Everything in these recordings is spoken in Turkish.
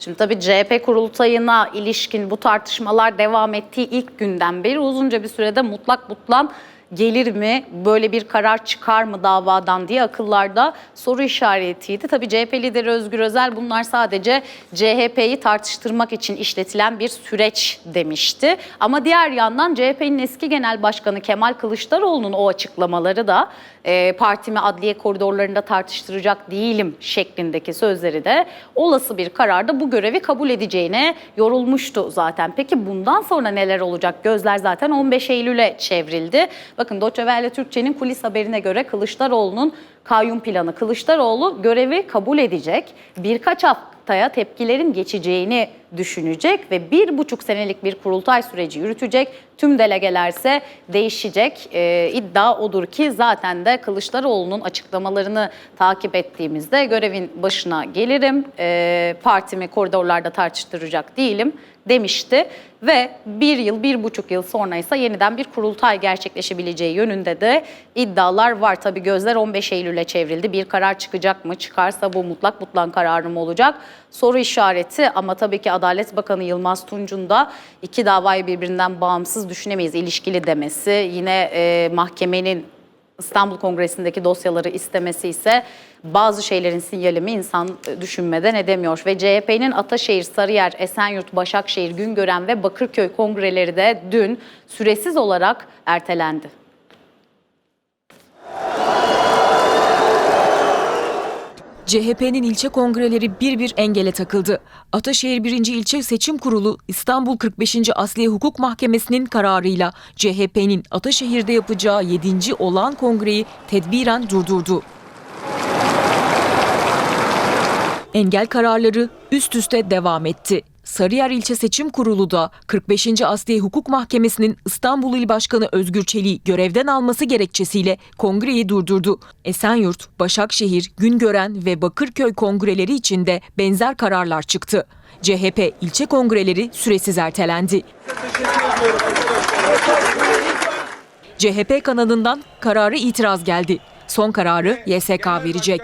Şimdi tabii CHP kurultayına ilişkin bu tartışmalar devam ettiği ilk günden beri uzunca bir sürede mutlak butlan gelir mi, böyle bir karar çıkar mı davadan diye akıllarda soru işaretiydi. Tabii CHP lideri Özgür Özel bunlar sadece CHP'yi tartıştırmak için işletilen bir süreç demişti. Ama diğer yandan CHP'nin eski genel başkanı Kemal Kılıçdaroğlu'nun o açıklamaları da e, partimi adliye koridorlarında tartıştıracak değilim şeklindeki sözleri de olası bir kararda bu görevi kabul edeceğine yorulmuştu zaten. Peki bundan sonra neler olacak? Gözler zaten 15 Eylül'e çevrildi. Bakın Welle Türkçe'nin kulis haberine göre Kılıçdaroğlu'nun kayyum planı. Kılıçdaroğlu görevi kabul edecek. Birkaç haftaya tepkilerin geçeceğini düşünecek ve bir buçuk senelik bir kurultay süreci yürütecek. Tüm delegelerse değişecek. Ee, iddia odur ki zaten de Kılıçdaroğlu'nun açıklamalarını takip ettiğimizde görevin başına gelirim. Ee, partimi koridorlarda tartıştıracak değilim demişti ve bir yıl, bir buçuk yıl sonra ise yeniden bir kurultay gerçekleşebileceği yönünde de iddialar var. Tabii gözler 15 Eylül'e çevrildi. Bir karar çıkacak mı? Çıkarsa bu mutlak butlan kararı mı olacak? Soru işareti ama tabii ki Adalet Bakanı Yılmaz Tunç'un da iki davayı birbirinden bağımsız düşünemeyiz ilişkili demesi. Yine e, mahkemenin İstanbul Kongresi'ndeki dosyaları istemesi ise bazı şeylerin sinyali mi insan e, düşünmeden edemiyor. Ve CHP'nin Ataşehir, Sarıyer, Esenyurt, Başakşehir, Güngören ve Bakırköy kongreleri de dün süresiz olarak ertelendi. CHP'nin ilçe kongreleri bir bir engele takıldı. Ataşehir 1. İlçe Seçim Kurulu İstanbul 45. Asliye Hukuk Mahkemesi'nin kararıyla CHP'nin Ataşehir'de yapacağı 7. olağan kongreyi tedbiren durdurdu. Engel kararları üst üste devam etti. Sarıyer İlçe Seçim Kurulu da 45. Asliye Hukuk Mahkemesi'nin İstanbul İl Başkanı Özgür Çelik'i görevden alması gerekçesiyle kongreyi durdurdu. Esenyurt, Başakşehir, Güngören ve Bakırköy kongreleri için de benzer kararlar çıktı. CHP ilçe kongreleri süresiz ertelendi. CHP kanadından kararı itiraz geldi. Son kararı YSK verecek.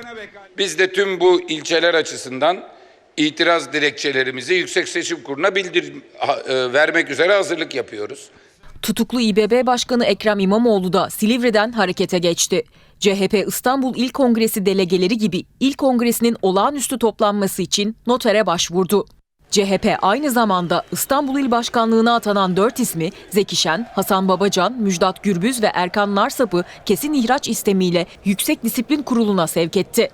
Biz de tüm bu ilçeler açısından itiraz dilekçelerimizi Yüksek Seçim Kurulu'na bildir e, vermek üzere hazırlık yapıyoruz. Tutuklu İBB Başkanı Ekrem İmamoğlu da Silivri'den harekete geçti. CHP İstanbul İl Kongresi delegeleri gibi İl Kongresi'nin olağanüstü toplanması için notere başvurdu. CHP aynı zamanda İstanbul İl Başkanlığı'na atanan dört ismi Zeki Şen, Hasan Babacan, Müjdat Gürbüz ve Erkan Narsap'ı kesin ihraç istemiyle Yüksek Disiplin Kurulu'na sevk etti.